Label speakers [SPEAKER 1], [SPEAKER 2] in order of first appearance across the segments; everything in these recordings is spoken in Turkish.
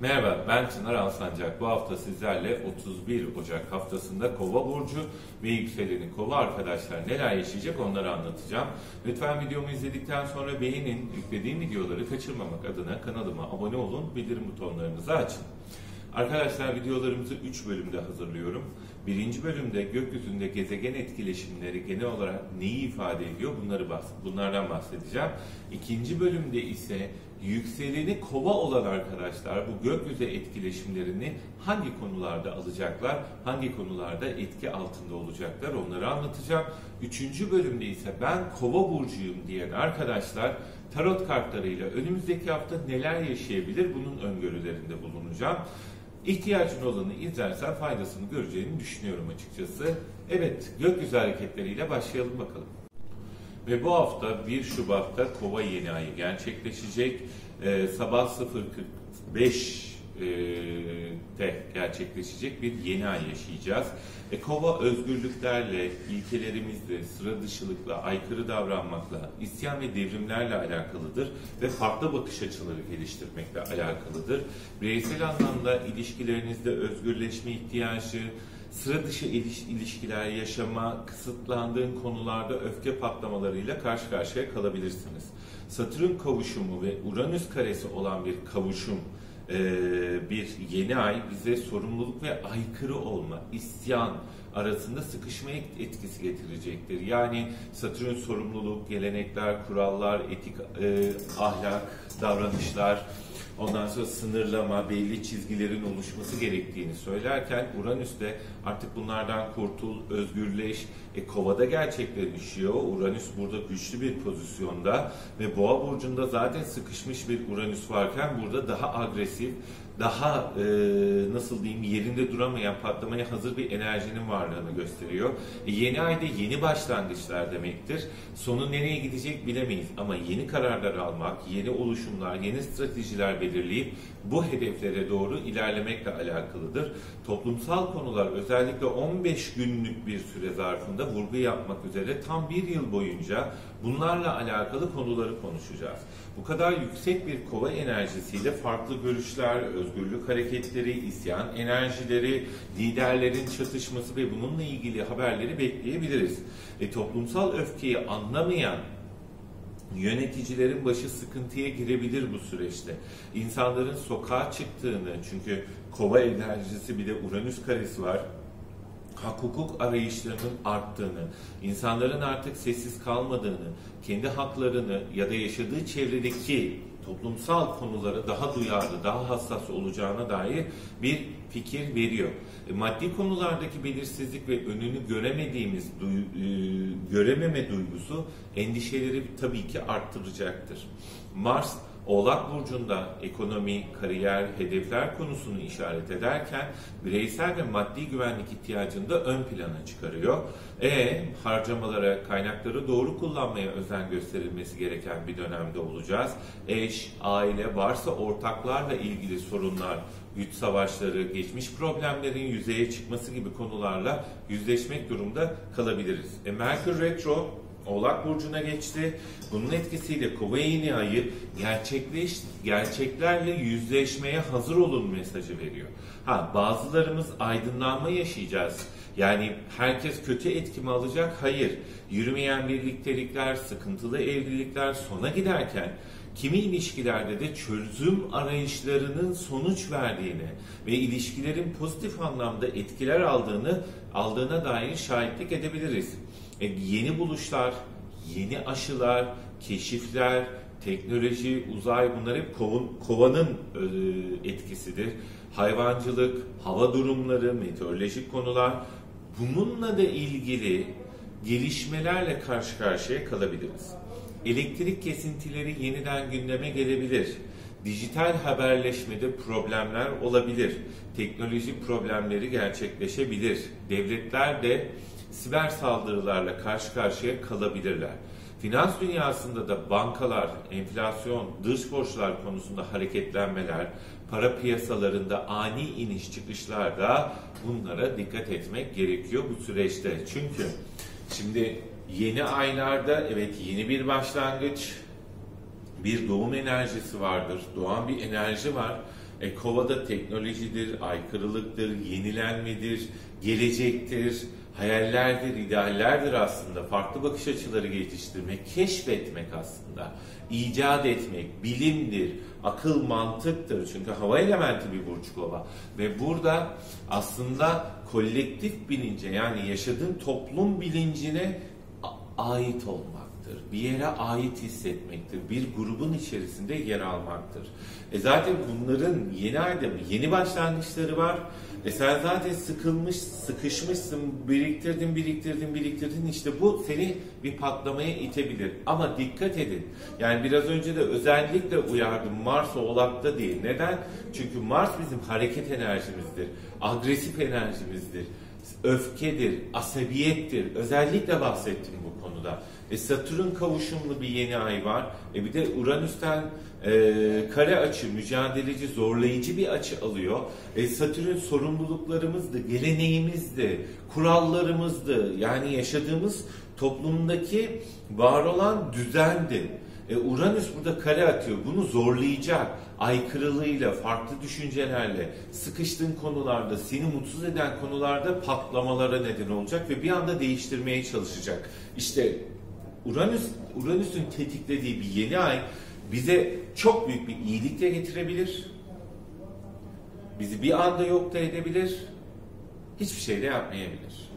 [SPEAKER 1] Merhaba ben Çınar Alsancak. Bu hafta sizlerle 31 Ocak haftasında Kova Burcu ve yükseleni Kova arkadaşlar neler yaşayacak onları anlatacağım. Lütfen videomu izledikten sonra beğenin, yüklediğim videoları kaçırmamak adına kanalıma abone olun, bildirim butonlarınızı açın. Arkadaşlar videolarımızı 3 bölümde hazırlıyorum. Birinci bölümde gökyüzünde gezegen etkileşimleri genel olarak neyi ifade ediyor bunları bahs bunlardan bahsedeceğim. İkinci bölümde ise yükseleni kova olan arkadaşlar bu gökyüzü etkileşimlerini hangi konularda alacaklar, hangi konularda etki altında olacaklar onları anlatacağım. Üçüncü bölümde ise ben kova burcuyum diyen arkadaşlar tarot kartlarıyla önümüzdeki hafta neler yaşayabilir bunun öngörülerinde bulunacağım. İhtiyacın olanı izlersen faydasını göreceğini düşünüyorum açıkçası. Evet, gökyüzü hareketleriyle başlayalım bakalım. Ve bu hafta 1 Şubat'ta Kova yeni ayı gerçekleşecek. Ee, sabah 0.45 te gerçekleşecek bir yeni ay yaşayacağız. E, kova özgürlüklerle, ilkelerimizle, sıra dışılıkla, aykırı davranmakla, isyan ve devrimlerle alakalıdır ve farklı bakış açıları geliştirmekle alakalıdır. Bireysel anlamda ilişkilerinizde özgürleşme ihtiyacı, sıra dışı ilişkiler yaşama, kısıtlandığın konularda öfke patlamalarıyla karşı karşıya kalabilirsiniz. Satürn kavuşumu ve Uranüs karesi olan bir kavuşum ee, bir yeni ay bize sorumluluk ve aykırı olma, isyan arasında sıkışma etkisi getirecektir. Yani Satürn sorumluluk, gelenekler, kurallar, etik, e, ahlak, davranışlar, ondan sonra sınırlama, belli çizgilerin oluşması gerektiğini söylerken Uranüs de artık bunlardan kurtul, özgürleş, e, kovada gerçekleşiyor. Uranüs burada güçlü bir pozisyonda ve Boğa burcunda zaten sıkışmış bir Uranüs varken burada daha agresif, daha e, nasıl diyeyim yerinde duramayan patlamaya hazır bir enerjinin varlığını gösteriyor. E, yeni ayda yeni başlangıçlar demektir. Sonu nereye gidecek bilemeyiz ama yeni kararlar almak, yeni oluşumlar, yeni stratejiler belirleyip bu hedeflere doğru ilerlemekle alakalıdır. Toplumsal konular özellikle 15 günlük bir süre zarfında vurgu yapmak üzere tam bir yıl boyunca bunlarla alakalı konuları konuşacağız. Bu kadar yüksek bir kova enerjisiyle farklı görüşler, özgürlük hareketleri, isyan enerjileri, liderlerin çatışması ve bununla ilgili haberleri bekleyebiliriz. E, toplumsal öfkeyi anlamayan yöneticilerin başı sıkıntıya girebilir bu süreçte. İnsanların sokağa çıktığını, çünkü kova enerjisi bir de Uranüs karesi var hak hukuk arayışlarının arttığını, insanların artık sessiz kalmadığını, kendi haklarını ya da yaşadığı çevredeki toplumsal konulara daha duyarlı, daha hassas olacağına dair bir fikir veriyor. E, maddi konulardaki belirsizlik ve önünü göremediğimiz duy, e, görememe duygusu endişeleri tabii ki arttıracaktır. Mars Oğlak Burcu'nda ekonomi, kariyer, hedefler konusunu işaret ederken bireysel ve maddi güvenlik ihtiyacını da ön plana çıkarıyor. E harcamalara, kaynakları doğru kullanmaya özen gösterilmesi gereken bir dönemde olacağız. Eş, aile, varsa ortaklarla ilgili sorunlar, güç savaşları, geçmiş problemlerin yüzeye çıkması gibi konularla yüzleşmek durumda kalabiliriz. E, Merkür Retro Oğlak Burcu'na geçti. Bunun etkisiyle Kova yeni ayı gerçekleş, gerçeklerle yüzleşmeye hazır olun mesajı veriyor. Ha bazılarımız aydınlanma yaşayacağız. Yani herkes kötü etkimi alacak? Hayır. Yürümeyen birliktelikler, sıkıntılı evlilikler sona giderken kimi ilişkilerde de çözüm arayışlarının sonuç verdiğini ve ilişkilerin pozitif anlamda etkiler aldığını aldığına dair şahitlik edebiliriz. E, yeni buluşlar, yeni aşılar, keşifler, teknoloji, uzay bunlar hep kovanın e, etkisidir. Hayvancılık, hava durumları, meteorolojik konular bununla da ilgili gelişmelerle karşı karşıya kalabiliriz. Elektrik kesintileri yeniden gündeme gelebilir. Dijital haberleşmede problemler olabilir. Teknoloji problemleri gerçekleşebilir. Devletler de siber saldırılarla karşı karşıya kalabilirler. Finans dünyasında da bankalar, enflasyon, dış borçlar konusunda hareketlenmeler, para piyasalarında ani iniş çıkışlarda bunlara dikkat etmek gerekiyor bu süreçte. Çünkü şimdi yeni aylarda evet yeni bir başlangıç, bir doğum enerjisi vardır, doğan bir enerji var E, kovada teknolojidir, aykırılıktır, yenilenmedir, gelecektir, hayallerdir, ideallerdir aslında. Farklı bakış açıları geliştirmek, keşfetmek aslında. icat etmek, bilimdir, akıl mantıktır. Çünkü hava elementi bir burç kova. Ve burada aslında kolektif bilince yani yaşadığın toplum bilincine ait olmaktır. Bir yere ait hissetmektir. Bir grubun içerisinde yer almaktır. E zaten bunların yeni ayda yeni başlangıçları var. E sen zaten sıkılmış, sıkışmışsın, biriktirdin, biriktirdin, biriktirdin. İşte bu seni bir patlamaya itebilir. Ama dikkat edin. Yani biraz önce de özellikle uyardım Mars Oğlak'ta değil. Neden? Çünkü Mars bizim hareket enerjimizdir. Agresif enerjimizdir. Öfkedir, asabiyettir. Özellikle bahsettim bu konuda. E Satürn kavuşumlu bir yeni ay var. E bir de Uranüs'ten e, kare açı, mücadeleci, zorlayıcı bir açı alıyor. E, Satürn sorumluluklarımızdı, geleneğimizdi, kurallarımızdı. Yani yaşadığımız toplumdaki var olan düzendi. E, Uranüs burada kare atıyor. Bunu zorlayacak. Aykırılığıyla, farklı düşüncelerle, sıkıştığın konularda, seni mutsuz eden konularda patlamalara neden olacak ve bir anda değiştirmeye çalışacak. İşte Uranüs Uranüs'ün tetiklediği bir yeni ay bize çok büyük bir iyilik de getirebilir. Bizi bir anda yok da edebilir. Hiçbir şey de yapmayabilir.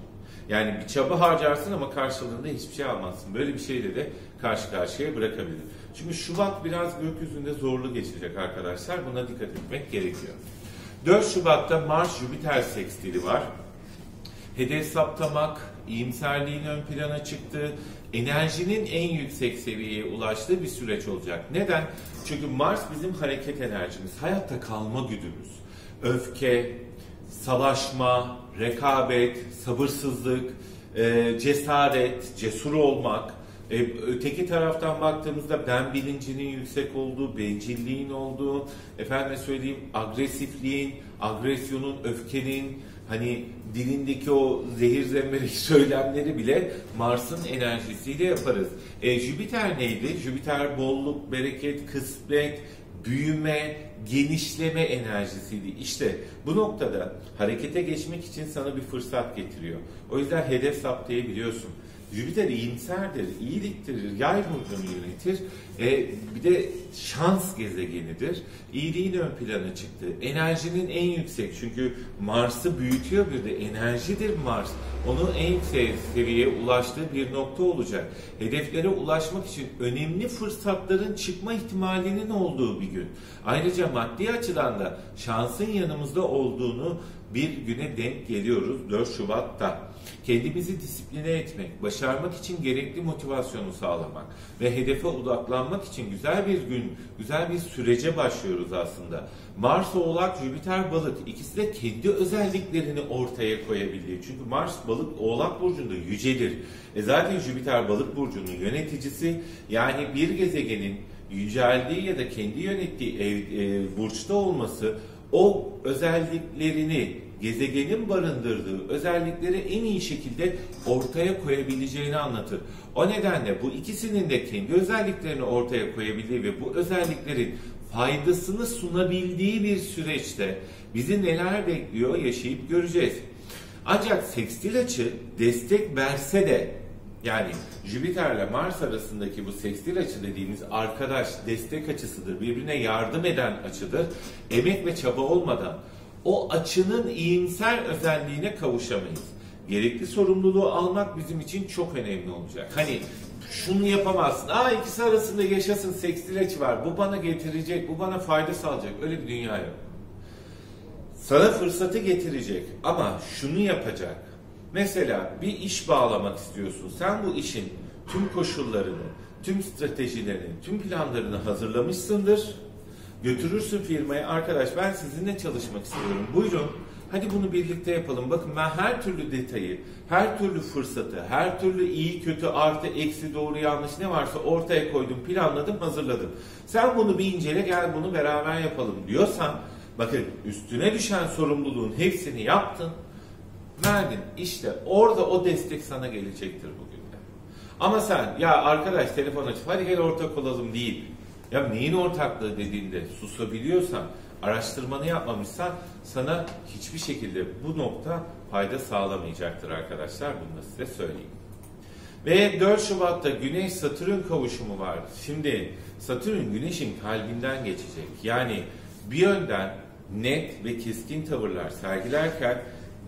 [SPEAKER 1] Yani bir çaba harcarsın ama karşılığında hiçbir şey almazsın. Böyle bir şeyle de karşı karşıya bırakabilir. Çünkü Şubat biraz gökyüzünde zorlu geçecek arkadaşlar. Buna dikkat etmek gerekiyor. 4 Şubat'ta Mars-Jüpiter sekstili var. Hedef saptamak, iyimserliğin ön plana çıktı, enerjinin en yüksek seviyeye ulaştığı bir süreç olacak. Neden? Çünkü Mars bizim hareket enerjimiz, hayatta kalma güdümüz. Öfke, savaşma, rekabet, sabırsızlık, e, cesaret, cesur olmak, e, öteki taraftan baktığımızda ben bilincinin yüksek olduğu, bencilliğin olduğu, efendim söyleyeyim agresifliğin, agresyonun, öfkenin, hani dilindeki o zehir zemberek söylemleri bile Mars'ın enerjisiyle yaparız. E, Jüpiter neydi? Jüpiter bolluk, bereket, kısmet, büyüme, genişleme enerjisiydi. İşte bu noktada harekete geçmek için sana bir fırsat getiriyor. O yüzden hedef saptayabiliyorsun. Jüpiter iyimserdir, iyiliktir, yay burcunu yönetir. E, bir de şans gezegenidir. İyiliğin ön plana çıktı. Enerjinin en yüksek çünkü Mars'ı büyütüyor bir de enerjidir Mars. Onun en yüksek seviyeye ulaştığı bir nokta olacak. Hedeflere ulaşmak için önemli fırsatların çıkma ihtimalinin olduğu bir gün. Ayrıca maddi açıdan da şansın yanımızda olduğunu bir güne denk geliyoruz 4 Şubat'ta. Kendimizi disipline etmek, başarmak için gerekli motivasyonu sağlamak ve hedefe odaklanmak için güzel bir gün, güzel bir sürece başlıyoruz aslında. Mars Oğlak, Jüpiter Balık ikisi de kendi özelliklerini ortaya koyabildiği. Çünkü Mars Balık Oğlak burcunda yücelir. E zaten Jüpiter Balık burcunun yöneticisi yani bir gezegenin yüceldiği ya da kendi yönettiği ev, e, burçta olması o özelliklerini gezegenin barındırdığı özellikleri en iyi şekilde ortaya koyabileceğini anlatır. O nedenle bu ikisinin de kendi özelliklerini ortaya koyabildiği ve bu özelliklerin faydasını sunabildiği bir süreçte bizi neler bekliyor yaşayıp göreceğiz. Ancak sekstil açı destek verse de yani Jüpiter ile Mars arasındaki bu sekstil açı dediğimiz arkadaş destek açısıdır. Birbirine yardım eden açıdır. Emek ve çaba olmadan o açının iyimser özelliğine kavuşamayız. Gerekli sorumluluğu almak bizim için çok önemli olacak. Hani şunu yapamazsın. Aa ikisi arasında yaşasın sekstil açı var. Bu bana getirecek, bu bana fayda sağlayacak. Öyle bir dünya yok. Sana fırsatı getirecek ama şunu yapacak. Mesela bir iş bağlamak istiyorsun. Sen bu işin tüm koşullarını, tüm stratejilerini, tüm planlarını hazırlamışsındır Götürürsün firmaya arkadaş ben sizinle çalışmak istiyorum. Buyurun hadi bunu birlikte yapalım. Bakın ben her türlü detayı, her türlü fırsatı, her türlü iyi kötü artı eksi doğru yanlış ne varsa ortaya koydum, planladım, hazırladım. Sen bunu bir incele gel bunu beraber yapalım diyorsan bakın üstüne düşen sorumluluğun hepsini yaptın, verdin. İşte orada o destek sana gelecektir bugün de. Ama sen ya arkadaş telefon açıp hadi gel ortak olalım değil ya neyin ortaklığı dediğinde susabiliyorsan araştırmanı yapmamışsan sana hiçbir şekilde bu nokta fayda sağlamayacaktır arkadaşlar. Bunu da size söyleyeyim. Ve 4 Şubat'ta Güneş Satürn kavuşumu var. Şimdi Satürn Güneş'in kalbinden geçecek. Yani bir yönden net ve keskin tavırlar sergilerken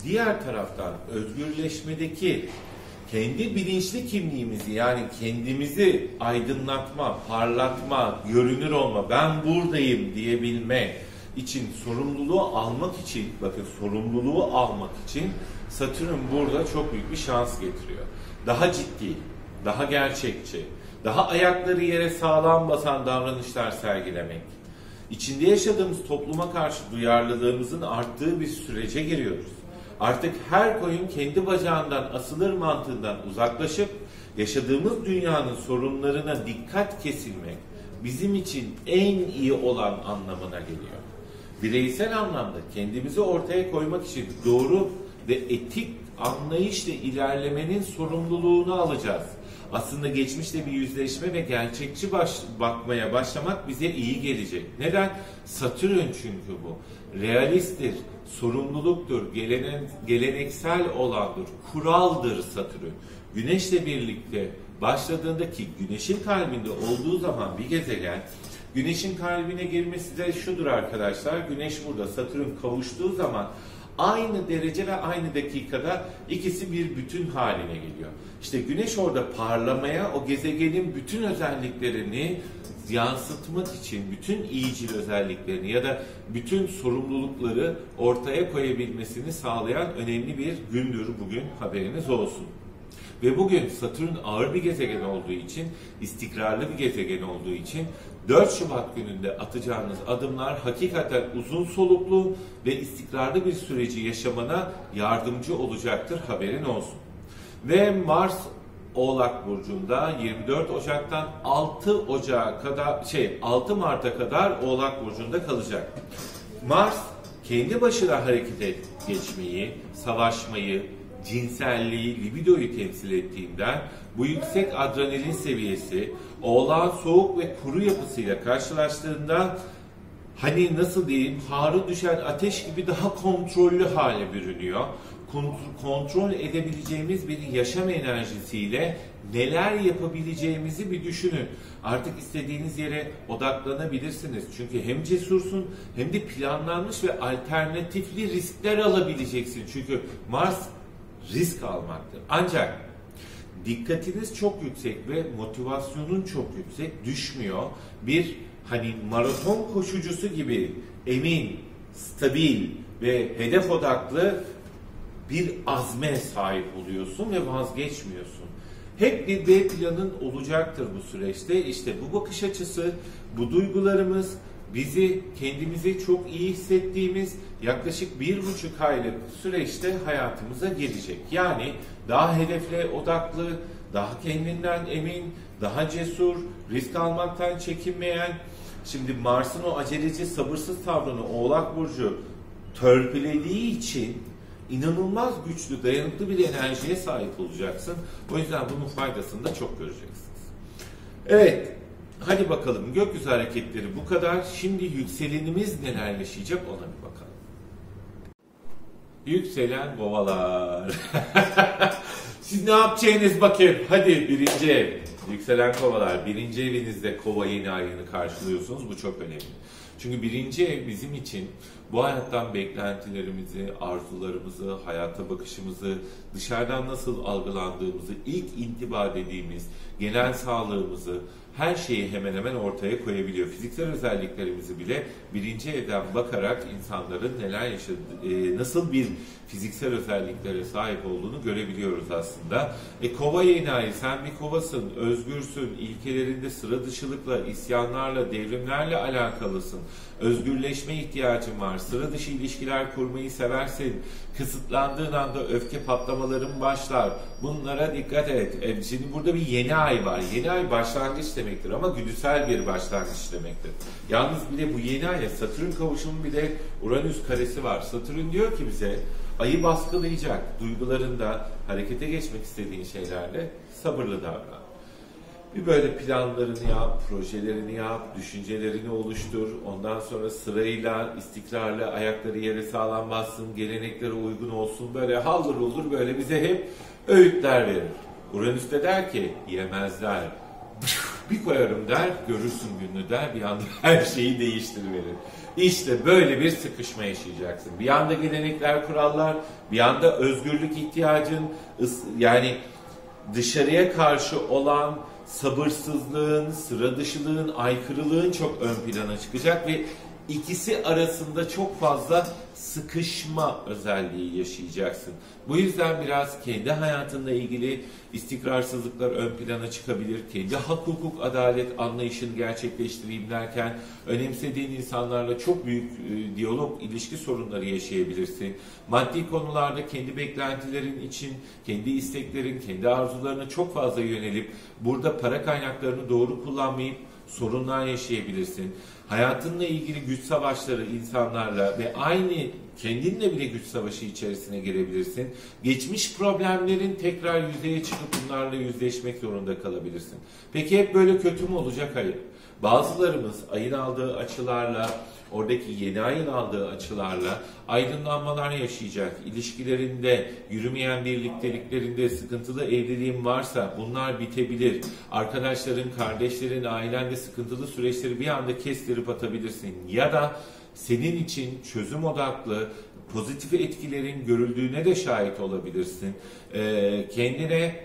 [SPEAKER 1] diğer taraftan özgürleşmedeki kendi bilinçli kimliğimizi yani kendimizi aydınlatma, parlatma, görünür olma, ben buradayım diyebilme için sorumluluğu almak için, bakın sorumluluğu almak için Satürn burada çok büyük bir şans getiriyor. Daha ciddi, daha gerçekçi, daha ayakları yere sağlam basan davranışlar sergilemek. İçinde yaşadığımız topluma karşı duyarlılığımızın arttığı bir sürece giriyoruz. Artık her koyun kendi bacağından asılır mantığından uzaklaşıp yaşadığımız dünyanın sorunlarına dikkat kesilmek bizim için en iyi olan anlamına geliyor. Bireysel anlamda kendimizi ortaya koymak için doğru ve etik anlayışla ilerlemenin sorumluluğunu alacağız. Aslında geçmişte bir yüzleşme ve gerçekçi baş, bakmaya başlamak bize iyi gelecek. Neden? Satürn çünkü bu. Realisttir, sorumluluktur, gelenen, geleneksel olandır, kuraldır Satürn. Güneşle birlikte başladığında ki güneşin kalbinde olduğu zaman bir gezegen güneşin kalbine girmesi de şudur arkadaşlar. Güneş burada Satürn kavuştuğu zaman aynı derece ve aynı dakikada ikisi bir bütün haline geliyor. İşte güneş orada parlamaya o gezegenin bütün özelliklerini yansıtmak için bütün iyicil özelliklerini ya da bütün sorumlulukları ortaya koyabilmesini sağlayan önemli bir gündür bugün haberiniz olsun. Ve bugün Satürn ağır bir gezegen olduğu için, istikrarlı bir gezegen olduğu için 4 Şubat gününde atacağınız adımlar hakikaten uzun soluklu ve istikrarlı bir süreci yaşamana yardımcı olacaktır haberin olsun. Ve Mars Oğlak burcunda 24 Ocak'tan 6 Ocak'a kadar şey 6 Mart'a kadar Oğlak burcunda kalacak. Mars kendi başına hareket et, geçmeyi, savaşmayı, cinselliği, libidoyu temsil ettiğinden bu yüksek adrenalin seviyesi oğlağın soğuk ve kuru yapısıyla karşılaştığında hani nasıl diyeyim harı düşen ateş gibi daha kontrollü hale bürünüyor. Kontrol edebileceğimiz bir yaşam enerjisiyle neler yapabileceğimizi bir düşünün. Artık istediğiniz yere odaklanabilirsiniz. Çünkü hem cesursun hem de planlanmış ve alternatifli riskler alabileceksin. Çünkü Mars risk almaktır. Ancak dikkatiniz çok yüksek ve motivasyonun çok yüksek düşmüyor. Bir hani maraton koşucusu gibi emin, stabil ve hedef odaklı bir azme sahip oluyorsun ve vazgeçmiyorsun. Hep bir B planın olacaktır bu süreçte. İşte bu bakış açısı, bu duygularımız, bizi kendimizi çok iyi hissettiğimiz yaklaşık bir buçuk aylık süreçte hayatımıza gelecek. Yani daha hedefle odaklı, daha kendinden emin, daha cesur, risk almaktan çekinmeyen, şimdi Mars'ın o aceleci sabırsız tavrını Oğlak Burcu törpülediği için inanılmaz güçlü, dayanıklı bir enerjiye sahip olacaksın. O yüzden bunun faydasını da çok göreceksiniz. Evet, Hadi bakalım gökyüzü hareketleri bu kadar. Şimdi yükselenimiz neler yaşayacak ona bir bakalım. Yükselen bovalar. Siz ne yapacaksınız bakayım? Hadi birinci ev. Yükselen kovalar. Birinci evinizde kova yeni ayını karşılıyorsunuz. Bu çok önemli. Çünkü birinci ev bizim için bu hayattan beklentilerimizi, arzularımızı, hayata bakışımızı, dışarıdan nasıl algılandığımızı, ilk intiba dediğimiz genel sağlığımızı, her şeyi hemen hemen ortaya koyabiliyor. Fiziksel özelliklerimizi bile birinci evden bakarak insanların neler yaşadığı, e, nasıl bir fiziksel özelliklere sahip olduğunu görebiliyoruz aslında. E kova yeni sen bir kovasın, özgürsün, ilkelerinde sıra dışılıkla, isyanlarla, devrimlerle alakalısın. Özgürleşme ihtiyacın var, sıra dışı ilişkiler kurmayı seversin. Kısıtlandığın anda öfke patlamaların başlar. Bunlara dikkat et. E, şimdi burada bir yeni ay var. Yeni ay başlangıç demektir ama güdüsel bir başlangıç demektir. Yalnız bir de bu yeni aya Satürn kavuşumu bir de Uranüs karesi var. Satürn diyor ki bize ayı baskılayacak duygularında harekete geçmek istediğin şeylerle sabırlı davran. Bir böyle planlarını yap, projelerini yap, düşüncelerini oluştur. Ondan sonra sırayla, istikrarlı ayakları yere sağlam bassın, geleneklere uygun olsun. Böyle haldır olur böyle bize hep öğütler verir. Uranüs de der ki yemezler. Bir koyarım der, görürsün gününü der, bir anda her şeyi değiştiriverir. İşte böyle bir sıkışma yaşayacaksın. Bir anda gelenekler, kurallar, bir anda özgürlük ihtiyacın, yani dışarıya karşı olan sabırsızlığın, sıra dışılığın, aykırılığın çok ön plana çıkacak ve ikisi arasında çok fazla sıkışma özelliği yaşayacaksın. Bu yüzden biraz kendi hayatınla ilgili istikrarsızlıklar ön plana çıkabilir. Kendi hak hukuk adalet anlayışını gerçekleştireyim derken önemsediğin insanlarla çok büyük e, diyalog, ilişki sorunları yaşayabilirsin. Maddi konularda kendi beklentilerin için, kendi isteklerin, kendi arzularına çok fazla yönelip burada para kaynaklarını doğru kullanmayıp sorunlar yaşayabilirsin. Hayatınla ilgili güç savaşları insanlarla ve aynı kendinle bile güç savaşı içerisine girebilirsin. Geçmiş problemlerin tekrar yüzeye çıkıp bunlarla yüzleşmek zorunda kalabilirsin. Peki hep böyle kötü mü olacak? Hayır. Bazılarımız ayın aldığı açılarla, oradaki yeni ayın aldığı açılarla aydınlanmalar yaşayacak. İlişkilerinde, yürümeyen birlikteliklerinde sıkıntılı evliliğin varsa bunlar bitebilir. Arkadaşların, kardeşlerin, ailende sıkıntılı süreçleri bir anda kestirip atabilirsin. Ya da senin için çözüm odaklı, pozitif etkilerin görüldüğüne de şahit olabilirsin. Ee, kendine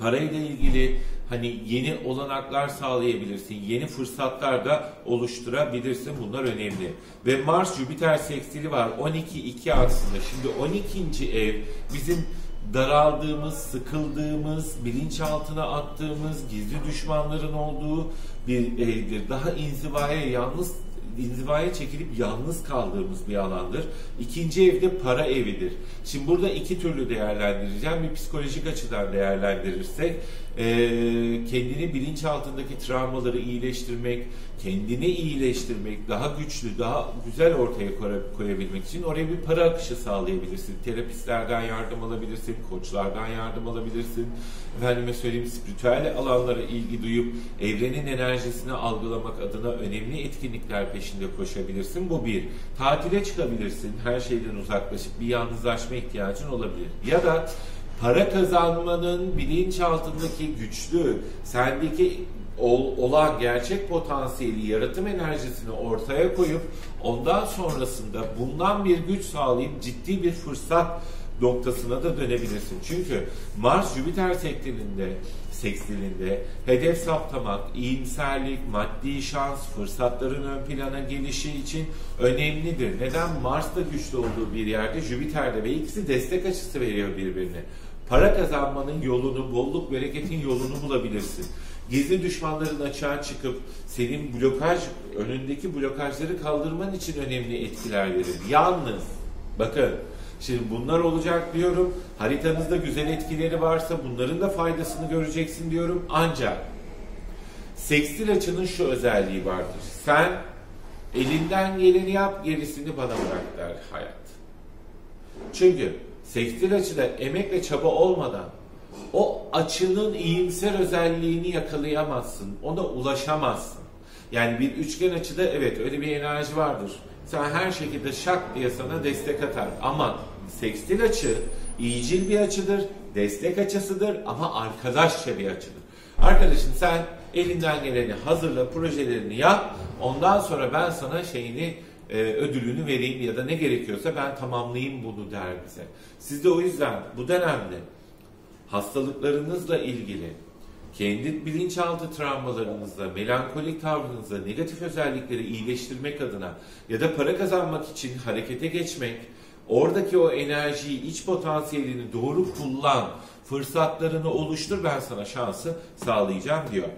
[SPEAKER 1] parayla ilgili hani yeni olanaklar sağlayabilirsin, yeni fırsatlar da oluşturabilirsin. Bunlar önemli. Ve Mars Jüpiter sekstili var. 12 2 aslında. Şimdi 12. ev bizim daraldığımız, sıkıldığımız, bilinçaltına attığımız, gizli düşmanların olduğu bir evdir. Daha inzivaya, yalnız inzivaya çekilip yalnız kaldığımız bir alandır. İkinci evde para evidir. Şimdi burada iki türlü değerlendireceğim. Bir psikolojik açıdan değerlendirirsek e, kendini bilinç altındaki travmaları iyileştirmek, kendini iyileştirmek, daha güçlü, daha güzel ortaya koyabilmek için oraya bir para akışı sağlayabilirsin. Terapistlerden yardım alabilirsin, koçlardan yardım alabilirsin. Efendime söyleyeyim spiritüel alanlara ilgi duyup evrenin enerjisini algılamak adına önemli etkinlikler peşinde koşabilirsin. Bu bir. Tatile çıkabilirsin. Her şeyden uzaklaşıp bir yalnızlaşma ihtiyacın olabilir. Ya da para kazanmanın bilinçaltındaki güçlü, sendeki ol, olan gerçek potansiyeli, yaratım enerjisini ortaya koyup ondan sonrasında bundan bir güç sağlayıp ciddi bir fırsat noktasına da dönebilirsin. Çünkü Mars Jüpiter sektilinde, sekstilinde hedef saptamak, iyimserlik, maddi şans, fırsatların ön plana gelişi için önemlidir. Neden? Mars da güçlü olduğu bir yerde Jüpiter'de ve ikisi destek açısı veriyor birbirine. Para kazanmanın yolunu, bolluk bereketin yolunu bulabilirsin. Gizli düşmanların açığa çıkıp senin blokaj, önündeki blokajları kaldırman için önemli etkiler verir. Yalnız, bakın Şimdi bunlar olacak diyorum. Haritanızda güzel etkileri varsa bunların da faydasını göreceksin diyorum. Ancak sekstil açının şu özelliği vardır. Sen elinden geleni yap, gerisini bana bırak der hayat. Çünkü sekstil açıda emek ve çaba olmadan o açının iyimser özelliğini yakalayamazsın. Ona ulaşamazsın. Yani bir üçgen açıda evet öyle bir enerji vardır. Sen her şekilde şak diye sana destek atar. Ama sekstil açı iyicil bir açıdır, destek açısıdır ama arkadaşça bir açıdır. Arkadaşım sen elinden geleni hazırla, projelerini yap. Ondan sonra ben sana şeyini e, ödülünü vereyim ya da ne gerekiyorsa ben tamamlayayım bunu der bize. Siz de o yüzden bu dönemde hastalıklarınızla ilgili kendi bilinçaltı travmalarınızla, melankolik tavrınızla negatif özellikleri iyileştirmek adına ya da para kazanmak için harekete geçmek, oradaki o enerjiyi, iç potansiyelini doğru kullan, fırsatlarını oluştur ben sana şansı sağlayacağım diyor.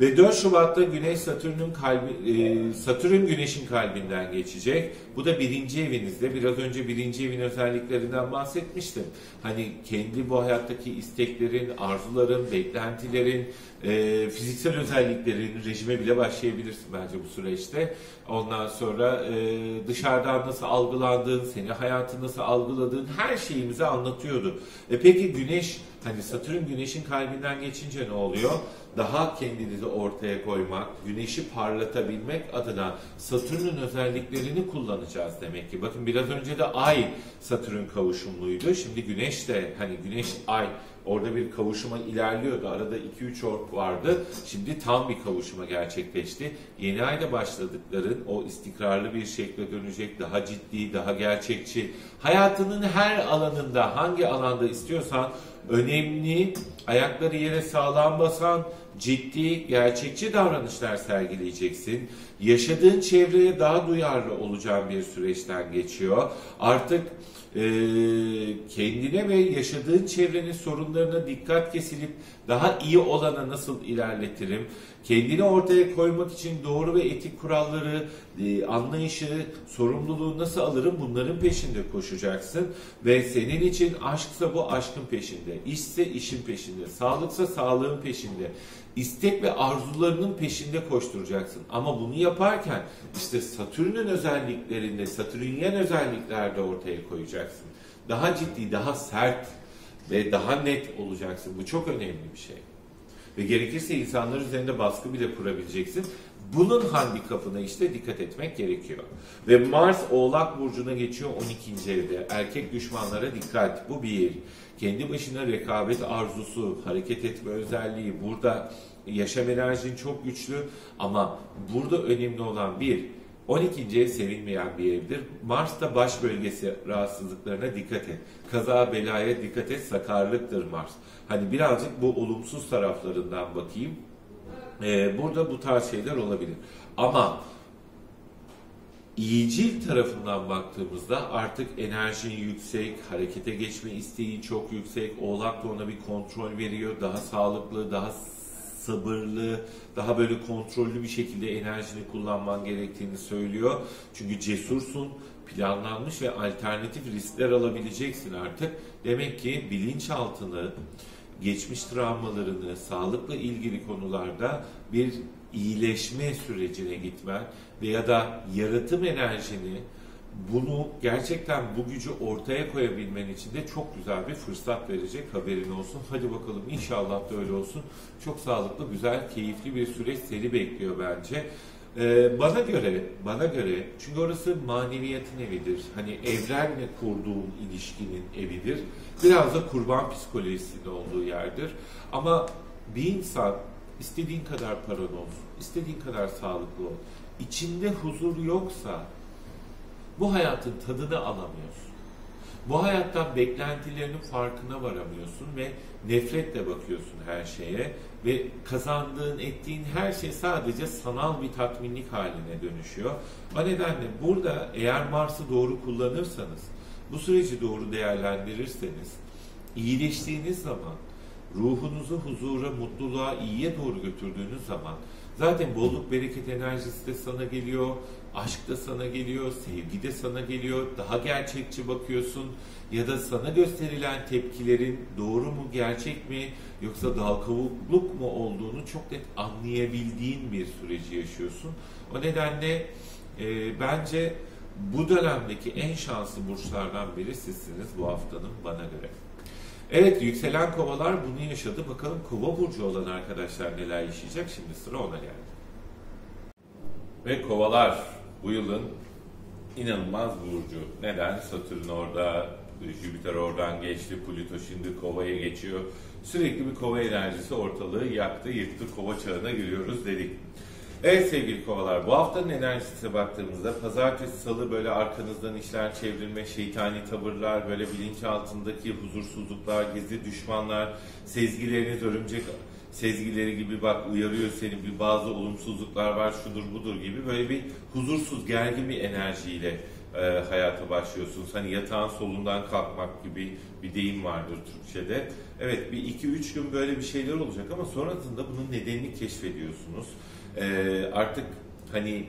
[SPEAKER 1] Ve 4 Şubat'ta Güneş Satürn'ün kalbi, e, Satürn Güneş'in kalbinden geçecek. Bu da birinci evinizde. Biraz önce birinci evin özelliklerinden bahsetmiştim. Hani kendi bu hayattaki isteklerin, arzuların, beklentilerin, e, fiziksel özelliklerin rejime bile başlayabilirsin bence bu süreçte. Ondan sonra e, dışarıdan nasıl algılandığın, seni hayatı nasıl algıladığın her şeyimizi anlatıyordu. E peki Güneş, hani Satürn Güneş'in kalbinden geçince ne oluyor? daha kendinizi ortaya koymak, güneşi parlatabilmek adına Satürn'ün özelliklerini kullanacağız demek ki. Bakın biraz önce de Ay Satürn kavuşumluydu. Şimdi Güneş de hani Güneş Ay orada bir kavuşuma ilerliyordu. Arada 2-3 ork vardı. Şimdi tam bir kavuşuma gerçekleşti. Yeni ayda başladıkların o istikrarlı bir şekle dönecek, daha ciddi, daha gerçekçi. Hayatının her alanında, hangi alanda istiyorsan önemli, ayakları yere sağlam basan, ciddi, gerçekçi davranışlar sergileyeceksin. Yaşadığın çevreye daha duyarlı olacağın bir süreçten geçiyor. Artık e, kendine ve yaşadığın çevrenin sorunlarına dikkat kesilip daha iyi olana nasıl ilerletirim? Kendini ortaya koymak için doğru ve etik kuralları, e, anlayışı, sorumluluğu nasıl alırım bunların peşinde koşacaksın. Ve senin için aşksa bu aşkın peşinde, işse işin peşinde, sağlıksa sağlığın peşinde, istek ve arzularının peşinde koşturacaksın. Ama bunu yaparken işte Satürn'ün özelliklerinde, Satürnyen özelliklerde ortaya koyacaksın. Daha ciddi, daha sert ve daha net olacaksın. Bu çok önemli bir şey. Ve gerekirse insanlar üzerinde baskı bile kurabileceksin. Bunun handikapına işte dikkat etmek gerekiyor. Ve Mars Oğlak Burcu'na geçiyor 12. evde. Erkek düşmanlara dikkat. Bu bir. Kendi başına rekabet arzusu, hareket etme özelliği. Burada yaşam enerjin çok güçlü ama burada önemli olan bir, 12. ev sevilmeyen bir evdir. Mars da baş bölgesi rahatsızlıklarına dikkat et. Kaza belaya dikkat et. Sakarlıktır Mars. Hani birazcık bu olumsuz taraflarından bakayım. Ee, burada bu tarz şeyler olabilir. Ama iyicil tarafından baktığımızda artık enerjin yüksek, harekete geçme isteği çok yüksek. Oğlak da ona bir kontrol veriyor. Daha sağlıklı, daha sabırlı, daha böyle kontrollü bir şekilde enerjini kullanman gerektiğini söylüyor. Çünkü cesursun, planlanmış ve alternatif riskler alabileceksin artık. Demek ki bilinçaltını, geçmiş travmalarını, sağlıkla ilgili konularda bir iyileşme sürecine gitmen veya da yaratım enerjini bunu gerçekten bu gücü ortaya koyabilmen için de çok güzel bir fırsat verecek haberin olsun. Hadi bakalım inşallah da öyle olsun. Çok sağlıklı, güzel, keyifli bir süreç seni bekliyor bence. Ee, bana göre, bana göre çünkü orası maneviyatın evidir. Hani evrenle kurduğun ilişkinin evidir. Biraz da kurban psikolojisinin olduğu yerdir. Ama bir insan istediğin kadar paran olsun, istediğin kadar sağlıklı ol. İçinde huzur yoksa bu hayatın tadını alamıyorsun. Bu hayattan beklentilerinin farkına varamıyorsun ve nefretle bakıyorsun her şeye ve kazandığın, ettiğin her şey sadece sanal bir tatminlik haline dönüşüyor. O nedenle burada eğer Mars'ı doğru kullanırsanız, bu süreci doğru değerlendirirseniz, iyileştiğiniz zaman, ruhunuzu huzura, mutluluğa, iyiye doğru götürdüğünüz zaman zaten bolluk, bereket enerjisi de sana geliyor, aşk da sana geliyor, sevgi de sana geliyor, daha gerçekçi bakıyorsun ya da sana gösterilen tepkilerin doğru mu, gerçek mi yoksa dal kavukluk mu olduğunu çok net anlayabildiğin bir süreci yaşıyorsun. O nedenle e, bence bu dönemdeki en şanslı burçlardan biri sizsiniz bu haftanın bana göre. Evet yükselen kovalar bunu yaşadı. Bakalım kova burcu olan arkadaşlar neler yaşayacak. Şimdi sıra ona geldi. Ve kovalar bu yılın inanılmaz burcu. Neden? Satürn orada, Jüpiter oradan geçti, Plüto şimdi kovaya geçiyor. Sürekli bir kova enerjisi ortalığı yaktı, yıktı, kova çağına giriyoruz dedik. Evet sevgili kovalar bu haftanın enerjisine baktığımızda pazartesi salı böyle arkanızdan işler çevrilme, şeytani tavırlar, böyle bilinç altındaki huzursuzluklar, gizli düşmanlar, sezgileriniz örümcek sezgileri gibi bak uyarıyor seni bir bazı olumsuzluklar var şudur budur gibi böyle bir huzursuz gergin bir enerjiyle e, hayata başlıyorsunuz. Hani yatağın solundan kalkmak gibi bir deyim vardır Türkçe'de. Evet bir iki üç gün böyle bir şeyler olacak ama sonrasında bunun nedenini keşfediyorsunuz. E, artık hani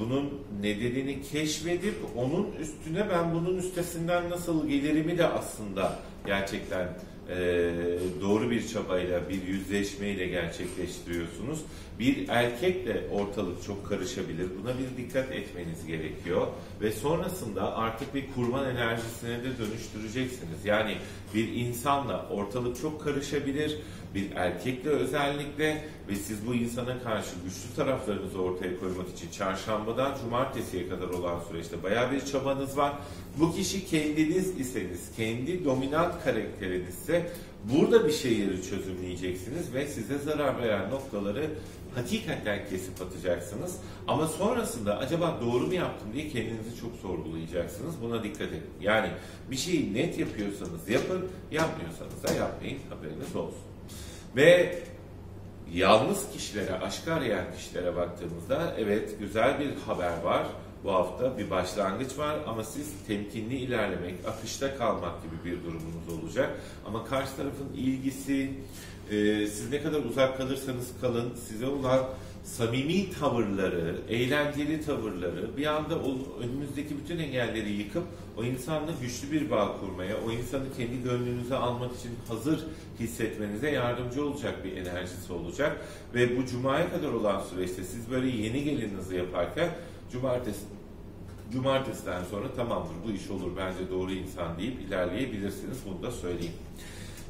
[SPEAKER 1] bunun nedenini keşfedip onun üstüne ben bunun üstesinden nasıl gelirimi de aslında gerçekten e, doğru bir çabayla, bir yüzleşmeyle gerçekleştiriyorsunuz. Bir erkekle ortalık çok karışabilir. Buna bir dikkat etmeniz gerekiyor. Ve sonrasında artık bir kurban enerjisine de dönüştüreceksiniz. Yani bir insanla ortalık çok karışabilir. Bir erkekle özellikle ve siz bu insana karşı güçlü taraflarınızı ortaya koymak için çarşambadan cumartesiye kadar olan süreçte baya bir çabanız var. Bu kişi kendiniz iseniz, kendi dominant karakterinizse burada bir şeyleri çözümleyeceksiniz ve size zarar veren noktaları hakikaten kesip atacaksınız. Ama sonrasında acaba doğru mu yaptım diye kendinizi çok sorgulayacaksınız. Buna dikkat edin. Yani bir şeyi net yapıyorsanız yapın, yapmıyorsanız da yapmayın. Haberiniz olsun. Ve yalnız kişilere, aşk arayan kişilere baktığımızda evet güzel bir haber var. Bu hafta bir başlangıç var ama siz temkinli ilerlemek, akışta kalmak gibi bir durumunuz olacak. Ama karşı tarafın ilgisi, e, siz ne kadar uzak kalırsanız kalın, size olan samimi tavırları, eğlenceli tavırları bir anda o önünüzdeki bütün engelleri yıkıp o insanla güçlü bir bağ kurmaya, o insanı kendi gönlünüze almak için hazır hissetmenize yardımcı olacak bir enerjisi olacak. Ve bu cumaya kadar olan süreçte siz böyle yeni gelininizi yaparken cumartesi cumartesiden sonra tamamdır bu iş olur bence doğru insan deyip ilerleyebilirsiniz. Bunu da söyleyeyim.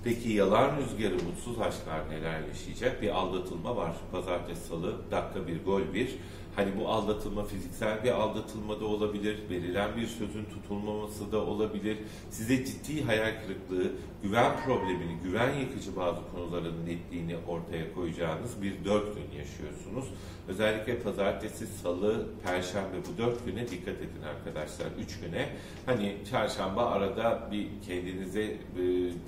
[SPEAKER 1] Peki yalan rüzgarı mutsuz aşklar neler yaşayacak? Bir aldatılma var. Pazartesi salı dakika bir gol bir. Hani bu aldatılma fiziksel bir aldatılma da olabilir, verilen bir sözün tutulmaması da olabilir. Size ciddi hayal kırıklığı, güven problemini, güven yıkıcı bazı konuların netliğini ortaya koyacağınız bir dört gün yaşıyorsunuz. Özellikle pazartesi, salı, perşembe bu dört güne dikkat edin arkadaşlar. Üç güne. Hani çarşamba arada bir kendinize e,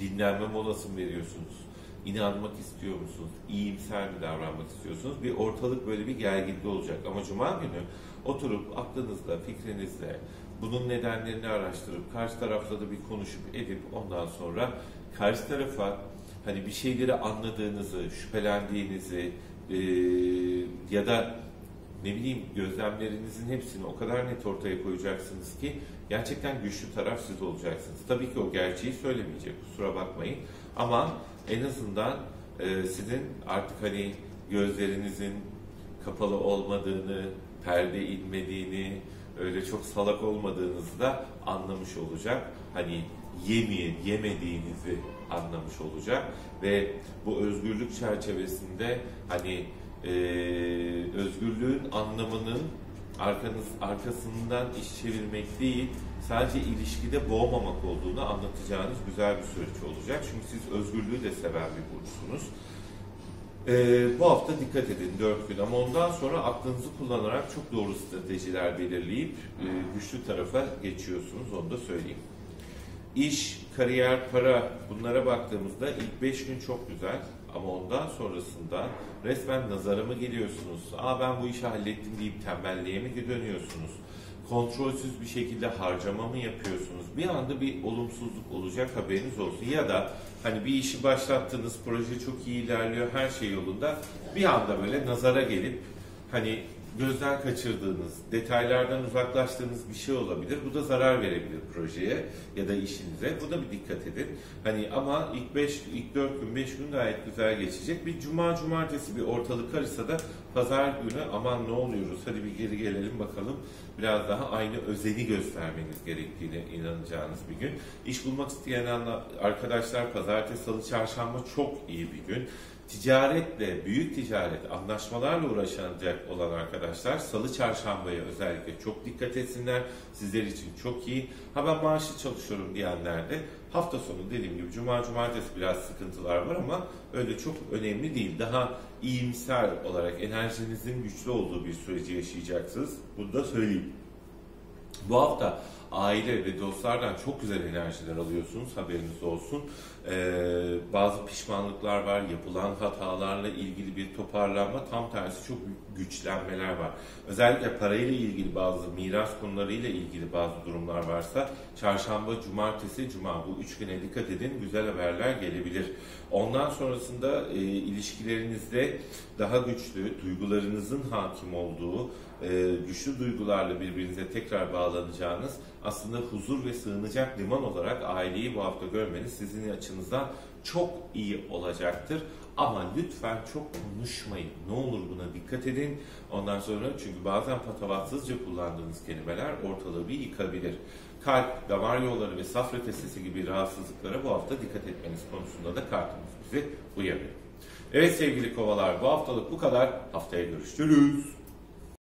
[SPEAKER 1] dinlenme molası veriyorsunuz? İnanmak istiyor musunuz? İyimser mi davranmak istiyorsunuz? Bir ortalık böyle bir gerginliği olacak. Ama cuma günü oturup aklınızla, fikrinizle bunun nedenlerini araştırıp karşı tarafla da bir konuşup edip ondan sonra karşı tarafa hani bir şeyleri anladığınızı, şüphelendiğinizi e, ya da ne bileyim gözlemlerinizin hepsini o kadar net ortaya koyacaksınız ki gerçekten güçlü taraf siz olacaksınız. Tabii ki o gerçeği söylemeyecek kusura bakmayın ama en azından e, sizin artık hani gözlerinizin kapalı olmadığını, perde inmediğini, öyle çok salak olmadığınızı da anlamış olacak. Hani yemeyin, yemediğinizi anlamış olacak ve bu özgürlük çerçevesinde hani e, özgürlüğün anlamının arkanız arkasından iş çevirmek değil, sadece ilişkide boğmamak olduğunu anlatacağınız güzel bir süreç olacak. Çünkü siz özgürlüğü de seven bir burçsunuz. Ee, bu hafta dikkat edin 4 gün ama ondan sonra aklınızı kullanarak çok doğru stratejiler belirleyip e, güçlü tarafa geçiyorsunuz onu da söyleyeyim. İş, kariyer, para bunlara baktığımızda ilk 5 gün çok güzel ama ondan sonrasında resmen nazara mı geliyorsunuz? Aa ben bu işi hallettim deyip tembelliğe mi dönüyorsunuz? Kontrolsüz bir şekilde harcama mı yapıyorsunuz? Bir anda bir olumsuzluk olacak haberiniz olsun. Ya da hani bir işi başlattınız, proje çok iyi ilerliyor, her şey yolunda. Bir anda böyle nazara gelip hani gözden kaçırdığınız, detaylardan uzaklaştığınız bir şey olabilir. Bu da zarar verebilir projeye ya da işinize. Bu da bir dikkat edin. Hani ama ilk 5 ilk 4 gün 5 gün gayet güzel geçecek. Bir cuma cumartesi bir ortalık karışsa da pazar günü aman ne oluyoruz hadi bir geri gelelim bakalım. Biraz daha aynı özeni göstermeniz gerektiğine inanacağınız bir gün. İş bulmak isteyen arkadaşlar pazartesi, salı, çarşamba çok iyi bir gün ticaretle, büyük ticaret, anlaşmalarla uğraşacak olan arkadaşlar salı çarşambaya özellikle çok dikkat etsinler. Sizler için çok iyi. Ha ben maaşlı çalışıyorum diyenler de hafta sonu dediğim gibi cuma cumartesi biraz sıkıntılar var ama öyle çok önemli değil. Daha iyimser olarak enerjinizin güçlü olduğu bir süreci yaşayacaksınız. Bunu da söyleyeyim. Bu hafta aile ve dostlardan çok güzel enerjiler alıyorsunuz. Haberiniz olsun. Ee, bazı pişmanlıklar var, yapılan hatalarla ilgili bir toparlanma, tam tersi çok güçlenmeler var. Özellikle parayla ilgili bazı miras konularıyla ilgili bazı durumlar varsa çarşamba, cumartesi, cuma bu üç güne dikkat edin. Güzel haberler gelebilir. Ondan sonrasında e, ilişkilerinizde daha güçlü, duygularınızın hakim olduğu, e, güçlü duygularla birbirinize tekrar bağlanacağınız aslında huzur ve sığınacak liman olarak aileyi bu hafta görmeniz sizin açınızdan çok iyi olacaktır. Ama lütfen çok konuşmayın. Ne olur buna dikkat edin. Ondan sonra çünkü bazen patavatsızca kullandığınız kelimeler ortalığı bir yıkabilir. Kalp, damar yolları ve safra kesesi gibi rahatsızlıklara bu hafta dikkat etmeniz konusunda da kartımız bizi uyarıyor. Evet sevgili kovalar bu haftalık bu kadar. Haftaya görüşürüz.